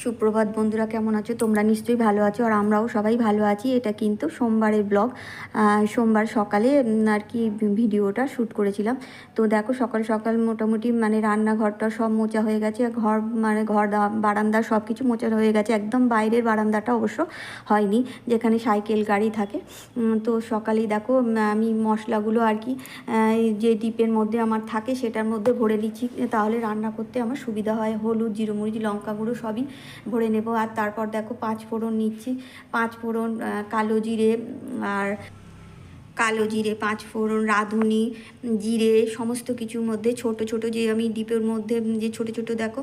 সুপ্রভাত বন্ধুরা, কেমন আছো? তোমরা নিশ্চয়ই ভালো আছো আর আমরাও সবাই ভালো আছি। এটা কিন্তু সোমবারের ব্লগ। সোমবার সকালে আর কি ভিডিওটা শ্যুট করেছিলাম। তো দেখো, সকাল সকাল মোটামুটি মানে রান্নাঘরটা সব মোচা হয়ে গেছে। ঘর মানে ঘর বারান্দা সব কিছু মোচা হয়ে গেছে। একদম বাইরের বারান্দাটা অবশ্য হয়নি, যেখানে সাইকেল, গাড়ি থাকে। তো সকালেই দেখো আমি মশলাগুলো আর কি যে ডিপের মধ্যে আমার থাকে, সেটার মধ্যে ভরে নিচ্ছি তাহলে রান্না করতে আমার সুবিধা হয়। হলুদ, জিরো লঙ্কা গুঁড়ো সবই ভরে নেব। আর তারপর দেখো পাঁচ ফোড়ন নিচ্ছি। পাঁচ ফোড়ন কালো জিরে আর কালো জিরে পাঁচ ফোড়ন রাঁধুনি জিরে সমস্ত কিছুর মধ্যে ছোট ছোট যে আমি ডিপের মধ্যে যে ছোট ছোট দেখো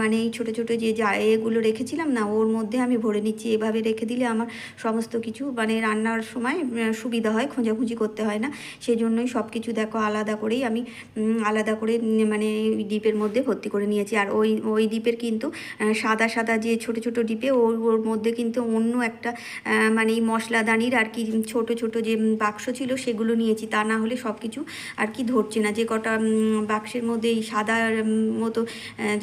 মানে এই ছোট ছোট যে যা এগুলো রেখেছিলাম না ওর মধ্যে আমি ভরে নিচ্ছি। এভাবে রেখে দিলে আমার সমস্ত কিছু মানে রান্নার সময় সুবিধা হয় খোঁজাখুঁজি করতে হয় না। সেই জন্যই সব কিছু দেখো আলাদা করেই আমি আলাদা করে মানে ডিপের মধ্যে ভর্তি করে নিয়েছি। আর ওই ওই ডিপের কিন্তু সাদা সাদা যে ছোট ছোট ডিপে ওর ওর মধ্যে কিন্তু অন্য একটা মানে মশলাদানির আর কি ছোট ছোট যে উম, বাক্স ছিল, সেগুলো নিয়েছি, তা না হলে সব কিছু আর কি ধরছে না। যে কটা বাক্সের মধ্যে এই সাদা মতো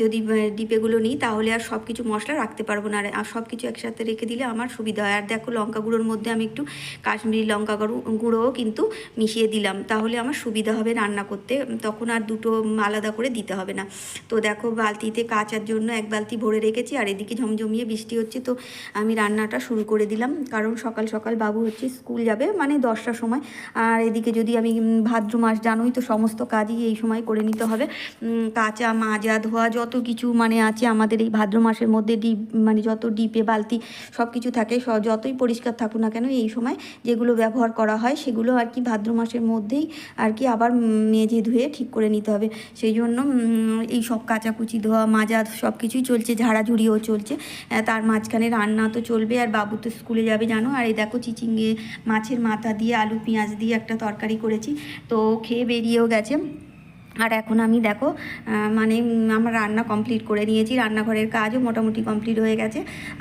যদি ডিপেগুলো নিই, তাহলে আর সব কিছু মশলা রাখতে পারব না। আর সব কিছু একসাথে রেখে দিলে আমার সুবিধা হয়। আর দেখো লঙ্কা গুঁড়োর মধ্যে আমি একটু কাশ্মীরি লঙ্কা গুঁড়ো, গুঁড়োও কিন্তু মিশিয়ে দিলাম। তাহলে আমার সুবিধা হবে রান্না করতে। তখন আর দুটো আলাদা করে দিতে হবে না। তো দেখো, বালতিতে কাচার জন্য এক বালতি ভরে রেখেছি, আর এদিকে ঝমঝমিয়ে বৃষ্টি হচ্ছে। তো আমি রান্নাটা শুরু করে দিলাম। কারণ সকাল সকাল বাবু হচ্ছে স্কুল যাবে মানে দশটার সময়। আর এদিকে যদি আমি ভাদ্র মাস জানোই তো সমস্ত কাজই এই সময় করে নিতে হবে। কাঁচা, মাজা, ধোয়া যত কিছু মানে আছে আমাদের এই ভাদ্র মাসের মধ্যে ডিপ মানে যত ডিপে বালতি সব কিছু থাকে যতই পরিষ্কার থাকুক না কেন এই সময় যেগুলো ব্যবহার করা হয় সেগুলো আর কি ভাদ্র মাসের মধ্যেই আর কি আবার মেঝে ধুয়ে ঠিক করে নিতে হবে। সেই জন্য এই সব কাচাকুচি ধোয়া, মাজা সব কিছুই চলছে, ঝাড়াঝুড়িও চলছে। তার মাঝখানে রান্না তো চলবে, আর বাবু তো স্কুলে যাবে জানো। আর এই দেখো চিচিঙ্গে মাছের মাথা দিয়ে আলু পেঁয়াজ দিয়ে একটা তরকারি করেছি। তো খেয়ে বেরিয়েও গেছে। আর এখন আমি দেখো মানে আমার রান্না কমপ্লিট করে নিয়েছি, রান্নাঘরের কাজও মোটামুটি কমপ্লিট হয়ে গেছে।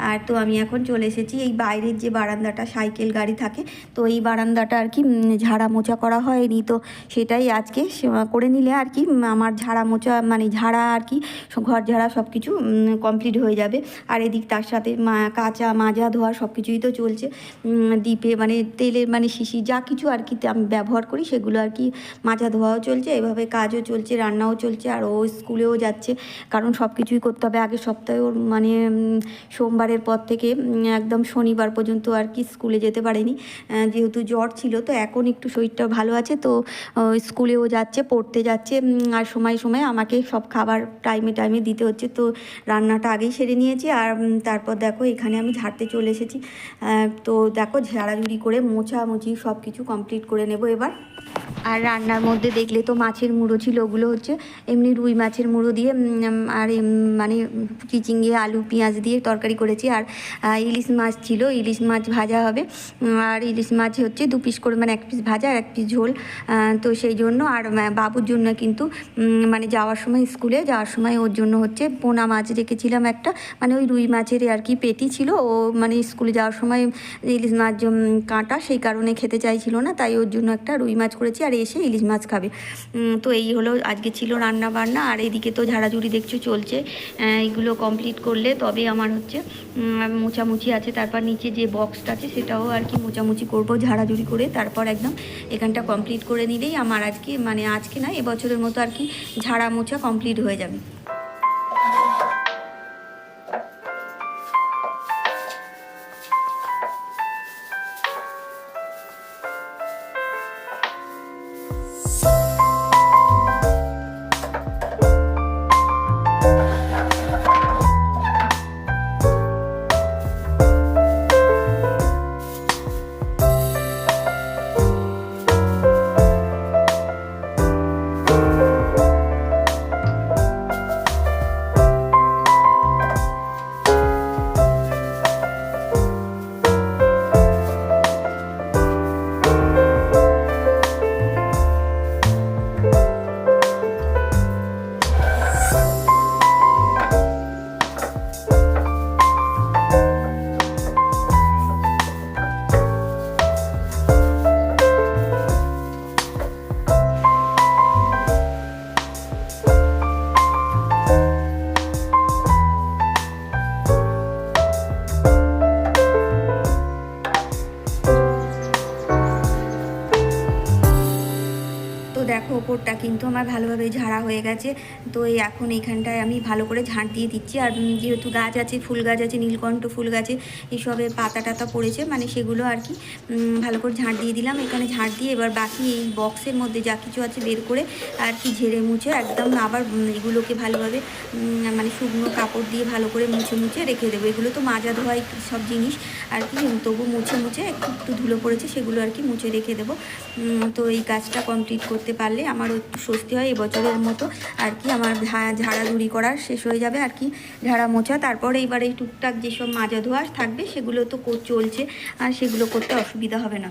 আর তো আমি এখন চলে এসেছি, এই বাইরের যে বারান্দাটা, সাইকেল গাড়ি থাকে, তো এই বারান্দাটা আর কি ঝাড়া মোছা করা হয়নি। তো সেটাই আজকে করে নিলে আর কি আমার ঝাড়া মোছা মানে ঝাড়া আর কি ঘর ঝাড়া সব কিছু কমপ্লিট হয়ে যাবে। আর এদিক তার সাথে কাঁচা মাজা ধোয়া সব কিছুই তো চলছে। ডিপে মানে তেলের মানে শিশি যা কিছু আর কি আমি ব্যবহার করি, সেগুলো আর কি, মাজা ধোয়াও চলছে, এভাবে কাজও চলছে, রান্নাও চলছে, আর ও স্কুলেও যাচ্ছে। কারণ সব কিছুই করতে হবে আগের সপ্তাহে ওর মানে সোমবারের পর থেকে একদম শনিবার পর্যন্ত আর কি স্কুলে যেতে পারেনি। যেহেতু জ্বর ছিল, তো এখন একটু শরীরটা ভালো আছে, তো স্কুলেও যাচ্ছে, পড়তে যাচ্ছে আর সময় সময় আমাকে সব খাবার টাইমে টাইমে দিতে হচ্ছে। তো রান্নাটা আগেই সেরে নিয়েছি, আর তারপর দেখো এখানে আমি ঝাড়তে চলে এসেছি। তো দেখো ঝাড়াঝুড়ি করে মোছামুছি সব কিছু কমপ্লিট করে নেব এবার। আর রান্নার মধ্যে দেখলে তো মাছের মুড়ো ছিল, ওগুলো হচ্ছে এমনি রুই মাছের মুড়ো দিয়ে আর মানে চিচিঙ্গে, আলু, পেঁয়াজ দিয়ে তরকারি করেছি। আর ইলিশ মাছ ছিল, ইলিশ মাছ ভাজা হবে। আর ইলিশ মাছ হচ্ছে দু পিস করে মানে এক পিস ভাজা আর এক পিস ঝোল। তো সেই জন্য আর বাবুর জন্য কিন্তু মানে যাওয়ার সময় স্কুলে, যাওয়ার সময় ওর জন্য হচ্ছে পোনা মাছ রেখেছিলাম একটা। মানে ওই রুই মাছের আর কি পেটি ছিল, ও মানে স্কুলে যাওয়ার সময় ইলিশ মাছ কাঁটা, সেই কারণে খেতে চাইছিল না, তাই ওর জন্য একটা রুই মাছ করেছি। আর এসে ইলিশ মাছ খাবে। তো এই হলো আজকে ছিল রান্না বান্না আর এইদিকে তো ঝাড়াঝুড়ি দেখছ চলছে। এইগুলো কমপ্লিট করলে তবে আমার হচ্ছে মোছামুছি আছে, তারপর নিচে যে বক্সটা আছে সেটাও আর কি মোছামুছি করব ঝাড়াঝুড়ি করে, তারপর একদম এখানটা কমপ্লিট করে নিলেই আমার আজকে মানে আজকে না, এবছরের মতো আর কি ঝাড়া মোছা কমপ্লিট হয়ে যাবে। কিন্তু আমার ভালোভাবে ঝাড়া হয়ে গেছে। তো এই এখন এইখানটায় আমি ভালো করে ঝাঁট দিয়ে দিচ্ছি। আর যেহেতু গাছ আছে, ফুল গাছ আছে, নীলকণ্ঠ ফুল গাছে এসবের পাতা টাতা পড়েছে মানে সেগুলো আর কি ভালো করে ঝাঁট দিয়ে দিলাম। এখানে ঝাঁট দিয়ে এবার বাকি এই বক্সের মধ্যে যা কিছু আছে বের করে আর কি ঝেড়ে মুছে একদম আবার এগুলোকে ভালোভাবে মানে শুকনো কাপড় দিয়ে ভালো করে মুছে মুছে রেখে দেবো। এগুলো তো মাজা ধোয়াই সব জিনিস আর কি তবু মুছে মুছে একটু একটু ধুলো পড়েছে, সেগুলো আর কি মুছে রেখে দেবো। তো এই কাজটা কমপ্লিট করতে পারলে আমারও একটু স্বস্তি হয় এবছরের মতো। আর কি আমার ঝাড়া ঝাড়াঝুড়ি করার শেষ হয়ে যাবে আর কি, ঝাড়া মোছা। তারপরে এবার এই টুকটাক যেসব মাজা ধোয়া থাকবে সেগুলো তো চলছে, আর সেগুলো করতে অসুবিধা হবে না।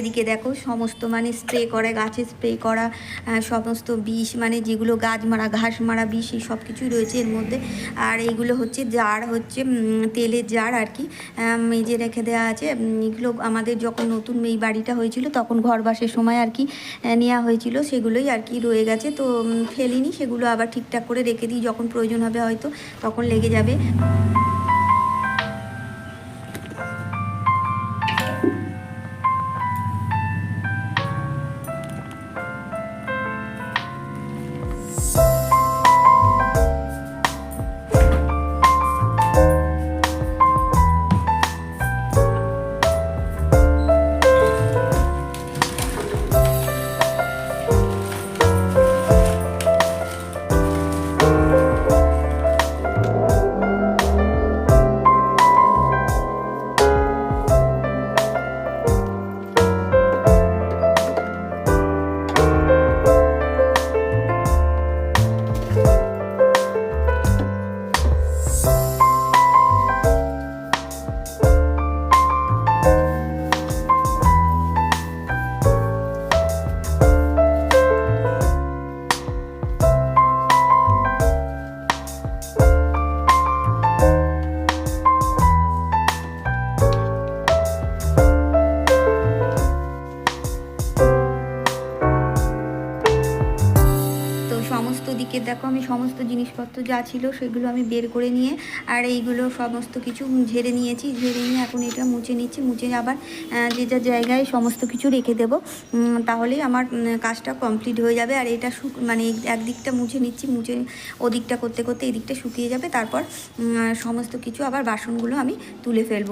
এদিকে দেখো, সমস্ত মানে স্প্রে করা, গাছে স্প্রে করা সমস্ত বিষ মানে যেগুলো গাছ মারা, ঘাস মারা, বিষ, এই সব কিছুই রয়েছে এর মধ্যে। আর এইগুলো হচ্ছে জার হচ্ছে তেলের জার আর কি। মেজে রেখে দেওয়া আছে এগুলো আমাদের যখন নতুন এই বাড়িটা হয়েছিল, তখন ঘর বাসের সময় আর কি নেওয়া হয়েছিল, সেগুলোই আর কি রয়ে গেছে। তো ফেলিনি, সেগুলো আবার ঠিকঠাক করে রেখে দিই, যখন প্রয়োজন হবে হয়তো, তখন লেগে যাবে। সমস্ত দিকে দেখো আমি সমস্ত জিনিসপত্র যা ছিল সেগুলো আমি বের করে নিয়ে আর এইগুলো সমস্ত কিছু ঝেড়ে নিয়েছি, ঝেড়ে নিয়ে এখন এটা মুছে নিচ্ছি, মুছে আবার যে যার জায়গায় সমস্ত কিছু রেখে দেবো তাহলেই আমার কাজটা কমপ্লিট হয়ে যাবে আর এটা শুক মানে একদিকটা মুছে নিচ্ছি, মুছে ওদিকটা করতে করতে এদিকটা শুকিয়ে যাবে, তারপর সমস্ত কিছু আবার বাসনগুলো আমি তুলে ফেলব।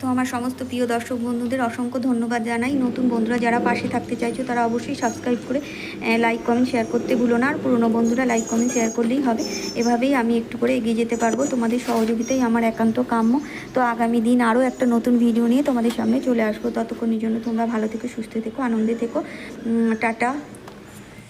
তো আমার সমস্ত প্রিয় দর্শক বন্ধুদের অসংখ্য ধন্যবাদ জানাই। নতুন বন্ধুরা যারা পাশে থাকতে চাইছো, তারা অবশ্যই সাবস্ক্রাইব করে লাইক কমেন্ট শেয়ার করতে ভুলো না। আর পুরনো বন্ধুরা লাইক কমেন্ট শেয়ার করলেই হবে। এভাবেই আমি একটু করে এগিয়ে যেতে পারব তোমাদের সহযোগিতাই আমার একান্ত কাম্য। তো আগামী দিন আরও একটা নতুন ভিডিও নিয়ে তোমাদের সামনে চলে আসব। ততক্ষণের জন্য তোমরা ভালো থেকো, সুস্থ থেকো, আনন্দে থেকো। টাটা।